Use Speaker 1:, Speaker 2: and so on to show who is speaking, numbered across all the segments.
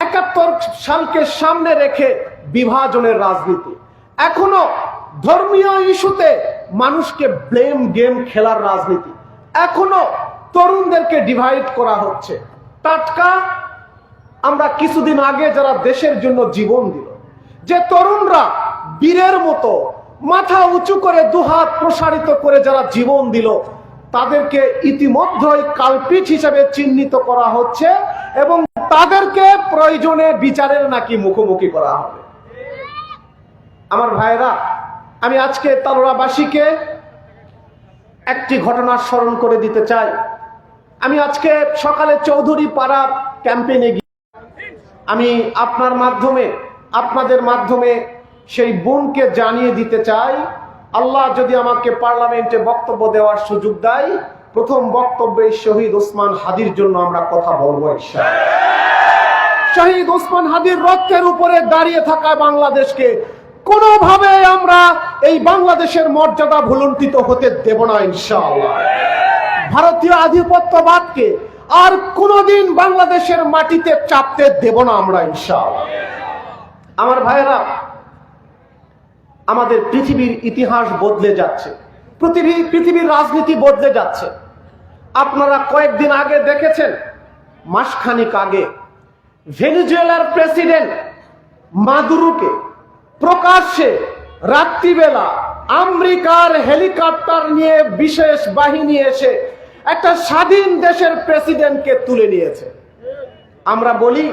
Speaker 1: একাত্তর সালকে সামনে রেখে বিভাজনের রাজনীতি। এখনও ধর্মীয় ইস্যুতে মানুষকে ব্লেম গেম খেলার রাজনীতি। এখনও তরুণদেরকে ডিভাইড করা হচ্ছে। টাটকা আমরা কিছুদিন আগে যারা দেশের জন্য জীবন দিল, যে তরুণরা বীরের মতো মাথা উঁচু করে দুহাত প্রসারিত করে যারা জীবন দিল, তাদেরকে ইতিমধ্যেই কালপিট হিসেবে চিহ্নিত করা হচ্ছে এবং তাদেরকে প্রয়োজনে বিচারের নাকি মুখোমুখি করা হবে? আমার ভাইরা আমি আজকে তালোড়াবাসীকে একটি ঘটনা স্মরণ করে দিতে চাই। আমি আজকে সকালে চৌধুরী পাড়া ক্যাম্পেইনে গিয়ে আমি আপনার মাধ্যমে, আপনাদের মাধ্যমে সেই বোনকে জানিয়ে দিতে চাই। আল্লাহ যদি আমাকে পার্লামেন্টে বক্তব্য দেওয়ার সুযোগ দেয় প্রথম বক্তব্যে শহীদ ওসমান হাদির জন্য আমরা কথা বলব। শহীদ ওসমান হাদির রক্তের উপরে দাঁড়িয়ে থাকা বাংলাদেশকে কোনোভাবে আমরা এই বাংলাদেশের মর্যাদা ভুলুণ্ঠিত হতে দেব না ইনশাআল্লাহ। ভারতীয় আধিপত্যবাদকে আর কোনোদিন বাংলাদেশের মাটিতে চাপতে দেব না আমরা ইনশাআল্লাহ। আমার ভাইয়েরা, আমাদের পৃথিবীর ইতিহাস বদলে যাচ্ছে। পৃথিবী পৃথিবীর রাজনীতি বদলে যাচ্ছে। আপনারা কয়েকদিন আগে দেখেছেন, মাসখানিক আগে ভেনিজুয়েলার প্রেসিডেন্ট মাদুরুকে প্রকাশ্যে রাত্রিবেলা আমেরিকার হেলিকপ্টার নিয়ে বিশেষ বাহিনী এসে একটা স্বাধীন দেশের প্রেসিডেন্টকে তুলে নিয়েছে। আমরা বলি,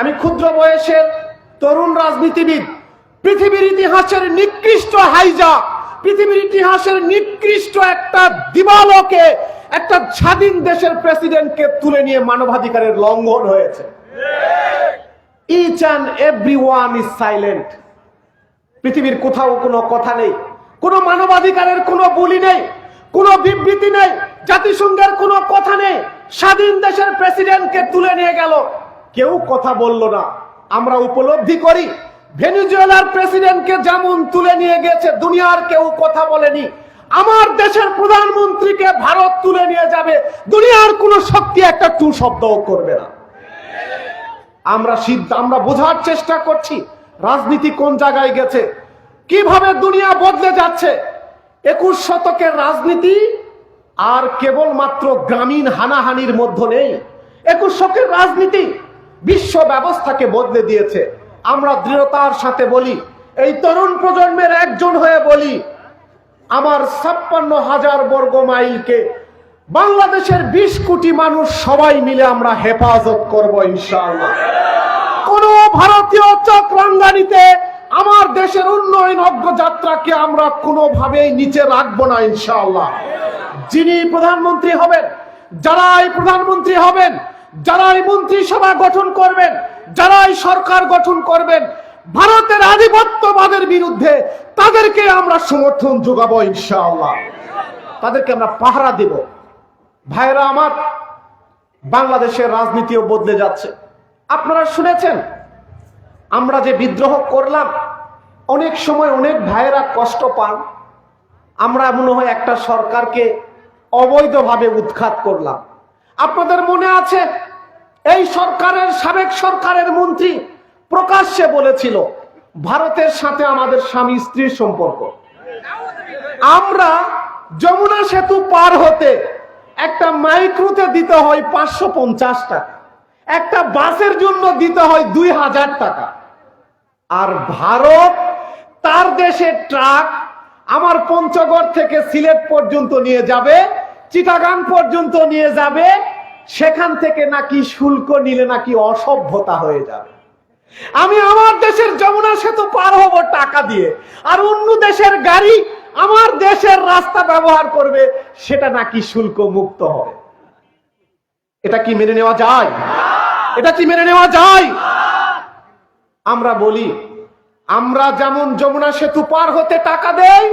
Speaker 1: আমি ক্ষুদ্র বয়সের তরুণ রাজনীতিবিদ, পৃথিবীর ইতিহাসের নিকৃষ্ট হাইজা, পৃথিবীর ইতিহাসের নিকৃষ্ট একটা দিবালকে একটা স্বাধীন দেশের প্রেসিডেন্টকে তুলে নিয়ে মানবাধিকারের লঙ্ঘন হয়েছে। Each and every one is silent পৃথিবীর কোথাও কোনো কথা নেই, কোনো মানবাধিকারের কোনো বলি নেই, কোনো বিবৃতি নেই, জাতিসংঘের কোনো কথা নেই। স্বাধীন দেশের প্রেসিডেন্টকে তুলে নিয়ে গেল। কেউ কথা বলল না। আমরা উপলব্ধি করি, ভেনিজুয়েলার প্রেসিডেন্টকে যেমন তুলে নিয়ে গেছে, দুনিয়ার কেউ কথা বলেনি। আমার দেশের প্রধানমন্ত্রীকে ভারত তুলে নিয়ে যাবে, দুনিয়ার কোনো শক্তি একটা টু শব্দও করবে না। আমরা সিদ্ধ আমরা বোঝার চেষ্টা করছি, রাজনীতি কোন জায়গায় গেছে, কীভাবে দুনিয়া বদলে যাচ্ছে। একুশ শতকের রাজনীতি আর কেবলমাত্র গ্রামীণ হানাহানির মধ্যে নেই। একুশ শতকের রাজনীতি বিশ্ব ব্যবস্থাকে বদলে দিয়েছে। আমরা দৃঢ়তার সাথে বলি, এই তরুণ প্রজন্মের একজন হয়ে বলি আমার ছাপ্পান্ন হাজার বর্গ মাইলকে বাংলাদেশের বিশ কোটি মানুষ সবাই মিলে আমরা হেফাজত করব ইনশাআল্লাহ। কোন ভারতীয় চক্রাঙ্গানিতে আমার দেশের উন্নয়ন অগ্রযাত্রাকে আমরা কোনোভাবেই নিচে রাখব না ইনশাআল্লাহ। যিনি প্রধানমন্ত্রী হবেন, যারাই প্রধানমন্ত্রী হবেন, যারাই মন্ত্রিসভা গঠন করবেন, যারাই সরকার গঠন করবেন ভারতের আধিপত্যবাদের বিরুদ্ধে তাদেরকে আমরা সমর্থন যোগাবো ইনশাআল্লাহ। তাদেরকে আমরা পাহারা দেব। ভাইরা আমার, বাংলাদেশের রাজনীতিও বদলে যাচ্ছে। আপনারা শুনেছেন? আমরা যে বিদ্রোহ করলাম, অনেক সময় অনেক ভাইয়েরা কষ্ট পান। আমরা মনে হয় একটা সরকারকে অবৈধভাবে উৎখাত করলাম। আপনাদের মনে আছে, এই সরকারের, সাবেক সরকারের মন্ত্রী প্রকাশ্যে বলেছিল, ভারতের সাথে আমাদের স্বামী স্ত্রীর সম্পর্ক। আমরা যমুনা সেতু পার হতে একটা মাইক্রোতে দিতে হয় পাঁচশো পঞ্চাশ টাকা। একটা বাসের জন্য দিতে হয় দুই হাজার টাকা। আর ভারত তার দেশের ট্রাক আমার পঞ্চগড় থেকে সিলেট পর্যন্ত নিয়ে যাবে, চিটাগাং পর্যন্ত নিয়ে যাবে, সেখান থেকে নাকি শুল্ক নিলে নাকি অসভ্যতা হয়ে যাবে। আমি আমার দেশের যমুনা সেতু পার হব টাকা দিয়ে। আর অন্য দেশের গাড়ি আমার দেশের রাস্তা ব্যবহার করবে, সেটা নাকি শুল্ক মুক্ত হবে। এটা কি মেনে নেওয়া যায়? এটা কি মেনে নেওয়া যায়? আমরা বলি, আমরা যেমন যমুনা সেতু পার হতে টাকা দেই,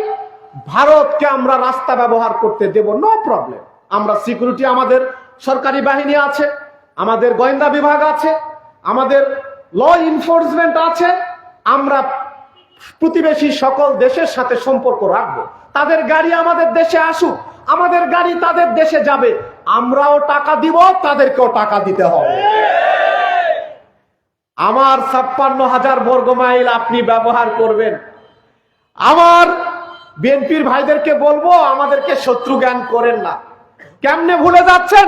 Speaker 1: ভারতকে আমরা রাস্তা ব্যবহার করতে দেব নো প্রবলেম আমরা সিকিউরিটি আমাদের সরকারি বাহিনী আছে, আমাদের গোয়েন্দা বিভাগ আছে, আমাদের ল এনফোর্সমেন্ট আছে, আমরা প্রতিবেশী সকল দেশের সাথে সম্পর্ক রাখব। তাদের গাড়ি আমাদের দেশে আসুক, আমাদের গাড়ি তাদের দেশে যাবে। আমরাও টাকা দিব, তাদেরকেও টাকা দিতে হবে। আমার ছাপ্পান্ন হাজার বর্গ মাইল আপনি ব্যবহার করবেন। আমার বিএনপির ভাইদেরকে বলব, আমাদেরকে শত্রু জ্ঞান করেন না। কেমনে ভুলে যাচ্ছেন?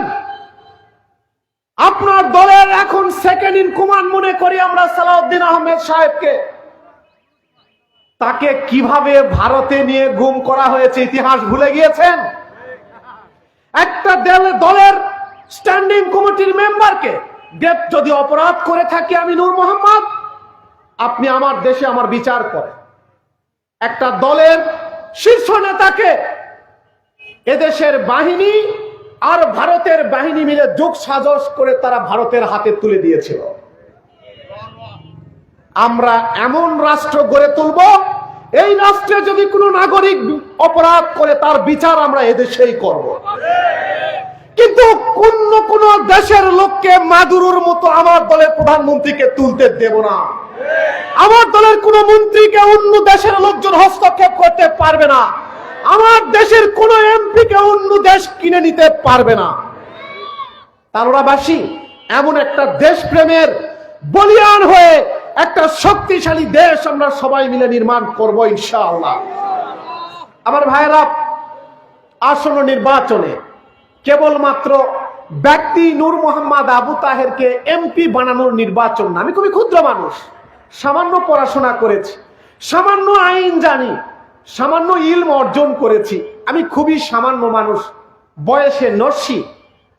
Speaker 1: আপনার দলের এখন সেকেন্ড ইন কমান্ড মনে করি আমরা সালাউদ্দিন আহমেদ সাহেবকে। তাকে কীভাবে ভারতে নিয়ে গুম করা হয়েছে ইতিহাস ভুলে গিয়েছেন? একটা দল- দলের স্ট্যান্ডিং কমিটির মেম্বারকে গ্রেপ যদি অপরাধ করে থাকি আমি নূর মোহাম্মদ, আপনি আমার দেশে আমার বিচার করেন। একটা দলের শীর্ষ নেতাকে এদেশের বাহিনী আর ভারতের বাহিনী মিলে যোগ সাজস করে তারা ভারতের হাতে তুলে দিয়েছিল। আমরা এমন রাষ্ট্র গড়ে তুলব, এই রাষ্ট্রে যদি কোনো নাগরিক অপরাধ করে, তার বিচার আমরা এদেশেই করব। কিন্তু কোন কোন দেশের লোককে মাদুরুর মতো আমার দলের প্রধানমন্ত্রীকে তুলতে দেব না। আমার দলের কোন মন্ত্রীকে অন্য দেশের লোকজন হস্তক্ষেপ করতে পারবে না। আমার দেশের কোন এমপিকে অন্য দেশ কিনে নিতে পারবে না। তানোরাবাসী এমন একটা দেশপ্রেমের বলিয়ান হয়ে একটা শক্তিশালী দেশ আমরা সবাই মিলে নির্মাণ করব ইনশাআল্লাহ। আমার ভাইয়েরা, আসন্ন নির্বাচনে কেবলমাত্র ব্যক্তি নূর মোহাম্মদ আবু তাহেরকে এমপি বানানোর নির্বাচন না। আমি খুবই ক্ষুদ্র মানুষ, সামান্য পড়াশোনা করেছি, সামান্য আইন জানি সামান্য ইলম অর্জন করেছি। আমি খুবই সামান্য মানুষ, বয়সে নস্যি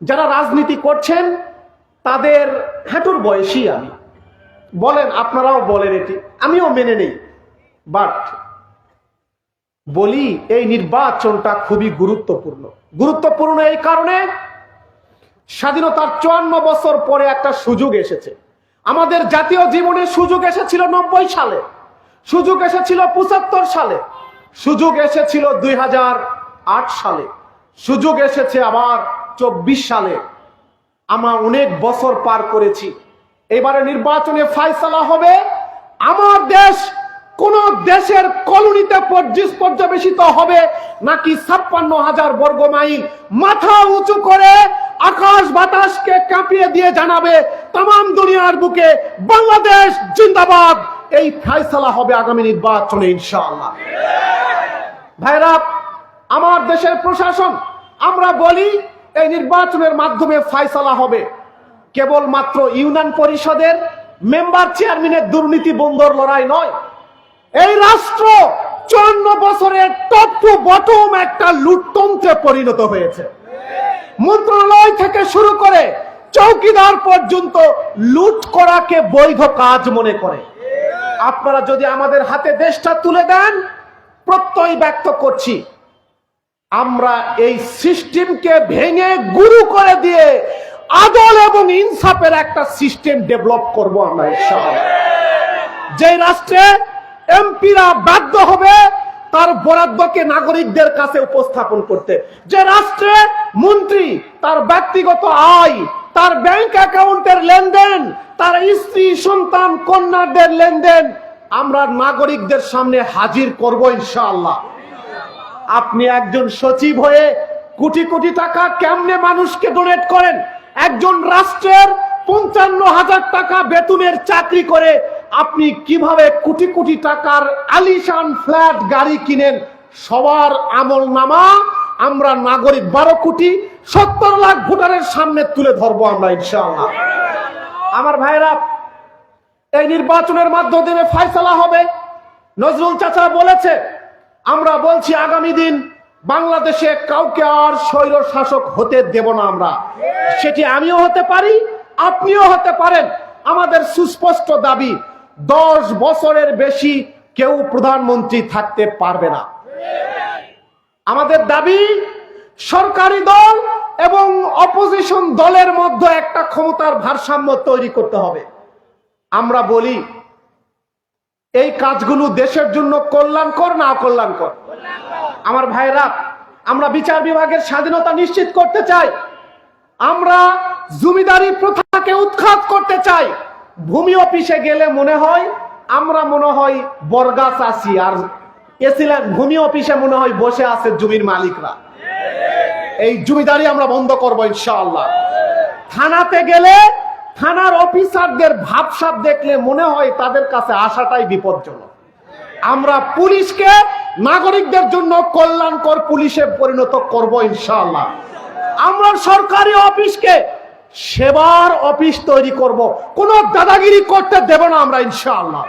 Speaker 1: যারা রাজনীতি করছেন, তাদের হাঁটুর বয়সী আমি। বলেন, আপনারাও বলেন এটি। আমিও মেনে নেই। বাট বলি, এই নির্বাচনটা খুবই গুরুত্বপূর্ণ। গুরুত্বপূর্ণ এই কারণে স্বাধীনতার চুয়ান্ন বছর পরে একটা সুযোগ এসেছে। আমাদের জাতীয় জীবনে সুযোগ এসেছিল নব্বই সালে। সুযোগ এসেছিল পঁচাত্তর সালে। সুযোগ এসেছিল দুই হাজার আট সালে। সুযোগ এসেছে আবার চব্বিশ সালে। আমার অনেক বছর পার করেছি। এবারে নির্বাচনে ফাইসলা হবে। আমার দেশ কোন দেশের কলোনিতে পর্যস পর্যবেসিত হবে নাকি ছাপ্পান্ন হাজার বর্গ মাইল। মাথা উঁচু করে আকাশ বাতাসকে কাঁপিয়ে দিয়ে জানাবে তাম দুনিয়ার বুকে বাংলাদেশ জিন্দাবাদ। এই ফাইসলা হবে আগামী নির্বাচনে, ইনশাআল্লাহ। ভাইরা, আমার দেশের প্রশাসন, আমরা বলি এই নির্বাচনের মাধ্যমে ফাইসলা হবে। কেবলমাত্র ইউনিয়ন পরিষদের মেম্বার চেয়ারম্যানের দুর্নীতি বন্ধর লড়াই নয়। এই রাষ্ট্র চুয়ান্ন বছরের টপ বটম একটা লুটতন্ত্রে পরিণত হয়েছে। মন্ত্রণালয় থেকে শুরু করে চৌকিদার পর্যন্ত লুট করাকে বৈধ কাজ মনে করে। আপনারা যদি আমাদের হাতে দেশটা তুলে দেন, প্রত্যয় ব্যক্ত করছি, আমরা এই সিস্টেমকে ভেঙে গুরু করে দিয়ে আদল এবং ইনসাফের একটা সিস্টেম ডেভেলপ করব আমরা যে রাষ্ট্রে এমপিরা বাধ্য হবে, তার বরাদ্দকে নাগরিকদের কাছে উপস্থাপন করতে। যে রাষ্ট্রে মন্ত্রী, তার ব্যক্তিগত আয় তার ব্যাংক অ্যাকাউন্টের লেনদেন, তার স্ত্রী, সন্তান, কন্যাদের লেনদেন আমরা নাগরিকদের সামনে হাজির করব ইনশাআল্লাহ। আপনি একজন সচিব হয়ে কোটি কোটি টাকা কেমনে মানুষকে ডোনেট করেন? একজন রাষ্ট্রের পঞ্চান্ন হাজার টাকা বেতনের চাকরি করে আপনি কীভাবে কোটি কোটি টাকার আলিশান ফ্ল্যাট গাড়ি কিনেন? সবার আমল নামা আমরা নাগরিক বারো কোটি সত্তর লাখ ভোটারের সামনে তুলে ধরবো আমরা, ইনশাআল্লাহ। আমার ভাইরা এই নির্বাচনের মাধ্যমে ফাইসলা হবে। নজরুল চাচা বলেছে, আমরা বলছি আগামী দিন বাংলাদেশে কাউকে আর স্বৈর শাসক হতে দেব না আমরা। সেটি আমিও হতে পারি, আপনিও হতে পারেন। আমাদের সুস্পষ্ট দাবি, দশ বছরের বেশি কেউ প্রধানমন্ত্রী থাকতে পারবে না। আমাদের দাবি সরকারি দল এবং অপোজিশন দলের মধ্যে একটা ক্ষমতার ভারসাম্য তৈরি করতে হবে। আমরা বলি, এই কাজগুলো দেশের জন্য কল্যাণকর না অকল্যাণকর? আমার ভাইরা আমরা বিচার বিভাগের স্বাধীনতা নিশ্চিত করতে চাই। আমরা জমিদারি প্রথাকে উৎখাত করতে চাই। ভূমি অফিসে গেলে মনে হয়, আমরা মনে হয় বরগাছ আছি আর এছিলেন ভূমি অফিসে মনে হয় বসে আছে জমির মালিকরা। এই জমিদারি আমরা বন্ধ করব ইনশাআল্লাহ। থানাতে গেলে থানার অফিসারদের ভাবসাব দেখলে মনে হয় তাদের কাছে আসাটাই বিপজ্জনক। আমরা পুলিশকে, নাগরিকদের জন্য কল্যাণকর পুলিশে পরিণত করব ইনশাআল্লাহ। আমরা সরকারি অফিসকে সেবার অফিস তৈরি করব। কোন দাদাগিরি করতে দেব না আমরা ইনশাআল্লাহ।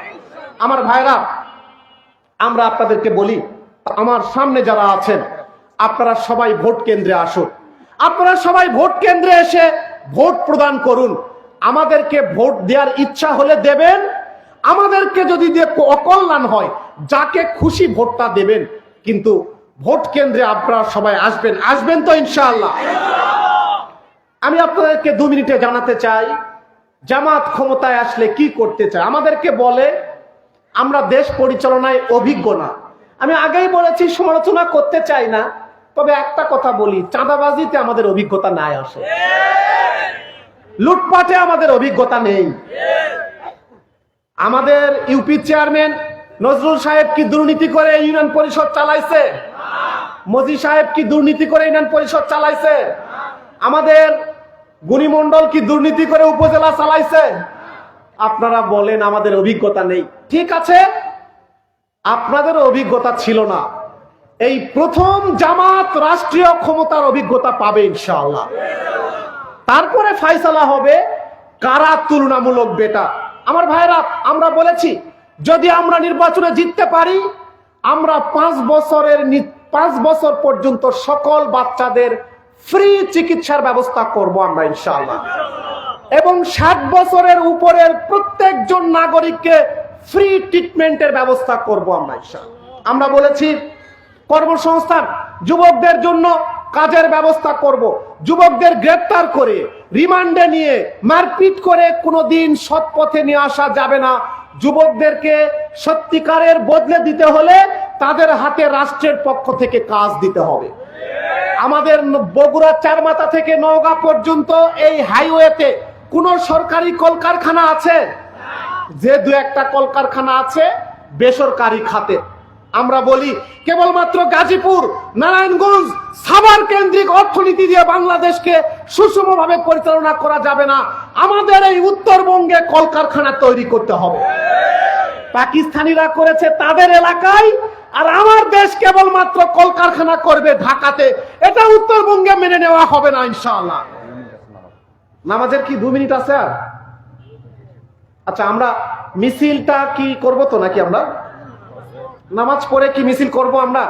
Speaker 1: আমার ভাইরা, আমরা আপনাদেরকে বলি, আমার সামনে যারা আছেন আপনারা সবাই ভোট কেন্দ্রে আসুন। আপনারা সবাই ভোট কেন্দ্রে এসে ভোট প্রদান করুন। আমাদেরকে ভোট দেওয়ার ইচ্ছা হলে দেবেন। আমাদেরকে যদি অকল্যাণ হয়, যাকে খুশি ভোটটা দেবেন। কিন্তু ভোট কেন্দ্রে আপনারা সবাই আসবেন। আসবেন তো ইনশাআল্লাহ। আমি আপনাদেরকে দু মিনিটে জানাতে চাই, জামাত ক্ষমতায় আসলে কি করতে চায়? আমাদেরকে বলে, আমরা দেশ পরিচালনায় অভিজ্ঞ না। আমি আগেই বলেছি, সমালোচনা করতে চাই না। তবে একটা কথা বলি, চাঁদাবাজিতে আমাদের অভিজ্ঞতা নাই আসে। লুটপাটে আমাদের অভিজ্ঞতা নেই। আমাদের ইউপি চেয়ারম্যান নজরুল সাহেব কি দুর্নীতি করে ইউনিয়ন পরিষদ চালাইছে? মজি সাহেব কি দুর্নীতি করে ইউনিয়ন পরিষদ চালাইছে? আমাদের গুণিমন্ডল কি দুর্নীতি করে উপজেলা চালাইছে? আপনারা বলেন, আমাদের অভিজ্ঞতা নেই। ঠিক আছে, আপনাদের অভিজ্ঞতা ছিল না। এই প্রথম জামাত রাষ্ট্রীয় ক্ষমতার অভিজ্ঞতা পাবে ইনশাআল্লাহ। তারপরে ফাইসালা হবে কারা তুলনামূলক বেটা আমার ভাইরা, আমরা বলেছি, যদি আমরা নির্বাচনে জিততে পারি, আমরা পাঁচ বছরের পাঁচ বছর পর্যন্ত সকল বাচ্চাদের ফ্রি চিকিৎসার ব্যবস্থা করব আমরা ইনশাআল্লাহ। এবং ষাট বছরের উপরের প্রত্যেকজন নাগরিককে ফ্রি ট্রিটমেন্টের ব্যবস্থা করব আমরা ইনশাআল্লাহ। আমরা বলেছি কর্মসংস্থান, যুবকদের জন্য কাজের ব্যবস্থা করব। যুবকদের গ্রেপ্তার করে, রিমান্ডে নিয়ে মারপিট করে কোনো দিন সৎ পথে নিয়ে আসা যাবে না। যুবকদেরকে সত্যিকারের বদলে দিতে হলে তাদের হাতে রাষ্ট্রের পক্ষ থেকে কাজ দিতে হবে। আমাদের বগুড়া চারমাথা থেকে নওগাঁ পর্যন্ত এই হাইওয়েতে কোন সরকারি কলকারখানা আছে? যে দু একটা কলকারখানা আছে, বেসরকারি খাতে। আমরা বলি, কেবলমাত্র গাজীপুর, নারায়ণগঞ্জ, সাভার কেন্দ্রিক অর্থনীতি দিয়ে বাংলাদেশকে সুষমভাবে পরিচালনা করা যাবে না। আমাদের এই উত্তরবঙ্গে কলকারখানা তৈরি করতে হবে। পাকিস্তানিরা করেছে তাদের এলাকায়, আর আমার দেশ কেবলমাত্র কলকারখানা করবে ঢাকাতে। এটা উত্তরবঙ্গে মেনে নেওয়া হবে না, ইনশাআল্লাহ। নামাজের কি দু মিনিট আছে আর? আচ্ছা আমরা মিছিলটা কি করব তো নাকি আমরা? নামাজ পড়ে কি মিছিল করব আমরা?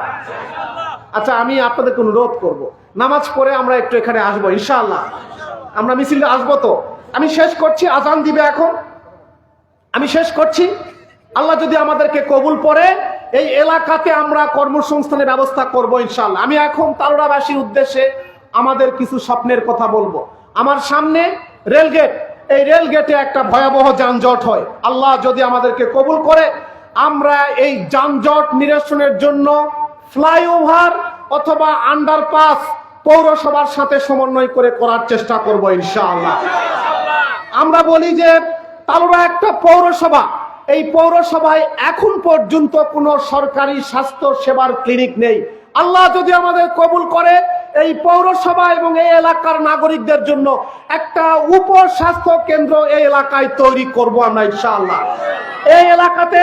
Speaker 1: আচ্ছা আমি আপনাদেরকে অনুরোধ করব। নামাজ পড়ে আমরা একটু এখানে আসব, ইনশাআল্লাহ। আমরা মিছিলে আসব তো? আমি শেষ করছি, আজান দিবে এখন। আমি শেষ করছি। আল্লাহ যদি আমাদেরকে কবুল পড়ে এই এলাকাতে আমরা কর্মসংস্থানের ব্যবস্থা করব ইনশাল্লাহ আমি এখন তালোড়াবাসীর উদ্দেশ্যে আমাদের কিছু স্বপ্নের কথা বলব। আমার সামনে রেলগেট। এই রেলগেটে একটা ভয়াবহ যানজট হয়। আল্লাহ যদি আমাদেরকে কবুল করে আমরা এই যানজট নিরসনের জন্য ফ্লাইওভার অথবা আন্ডারপাস পৌরসভার সাথে সমন্বয় করে করার চেষ্টা করব ইনশাআল্লাহ। আমরা বলি যে তালোড়া একটা পৌরসভা। এই পৌরসভায় এখন পর্যন্ত কোনো সরকারি স্বাস্থ্য সেবার ক্লিনিক নেই। আল্লাহ যদি আমাদের কবুল করে, এই পৌরসভা এবং এই এলাকার নাগরিকদের জন্য একটা উপস্বাস্থ্য কেন্দ্র এই এলাকায় তৈরি করব আমরা ইনশাআল্লাহ। এই এলাকাতে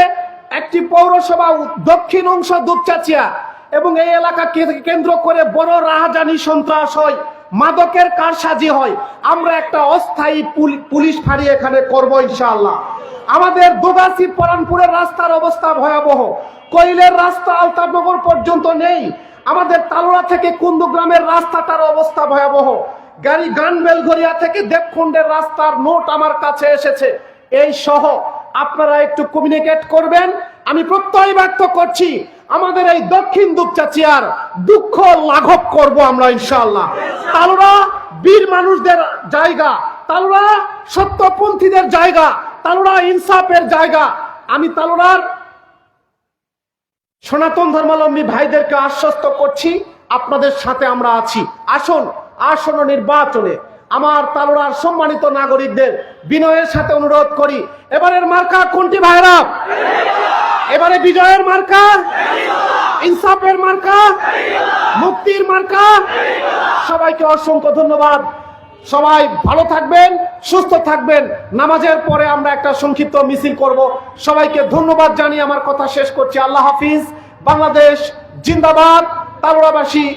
Speaker 1: একটি পৌরসভা দক্ষিণ অংশ দুপচাচিয়া এবং এই এলাকাকে কেন্দ্র করে বড় রাহাজানি সন্ত্রাস হয়, মাদকের কারসাজি হয়। আমরা একটা অস্থায়ী পুল- পুলিশ ফাঁড়ি এখানে করব ইনশাআল্লাহ। আমাদের দোগাছি পরানপুরের রাস্তার অবস্থা ভয়াবহ। কৈলের রাস্তা আলতানগর পর্যন্ত নেই। আমাদের তালোড়া থেকে কুন্দুগ্রামের রাস্তাটার অবস্থা ভয়াবহ। গাড়ি গান বেলঘরিয়া থেকে দেবকুণ্ডের রাস্তার নোট আমার কাছে এসেছে। এই সহ আপনারা একটু কমিউনিকেট করবেন। আমি প্রত্যয় ব্যক্ত করছি, আমাদের এই দক্ষিণ দুপচাচিয়ার দুঃখ লাঘব করব আমরা ইনশাআল্লাহ। তালুরা বীর মানুষদের জায়গা, তালুরা সত্যপন্থীদের জায়গা, তালুরা ইনসাফের জায়গা। আমি তালুরার সনাতন ধর্মাবলম্বী ভাইদেরকে আশ্বস্ত করছি, আপনাদের সাথে আমরা আছি। আসুন, আসন্ন নির্বাচনে আমার তালোড়ার সম্মানিত নাগরিকদের বিনয়ের সাথে অনুরোধ করি। এবারের মার্কা কোনটি ভাইরা? এবারে বিজয়ের মার্কা? ইনসাফের মার্কা? মুক্তির মার্কা? সবাইকে অসংখ্য ধন্যবাদ। সবাই ভালো থাকবেন, সুস্থ থাকবেন। নামাজের পরে আমরা একটা সংক্ষিপ্ত মিছিল করব। সবাইকে ধন্যবাদ জানিয়ে আমার কথা শেষ করছি। আল্লাহ হাফিজ। বাংলাদেশ জিন্দাবাদ। তালোড়াবাসী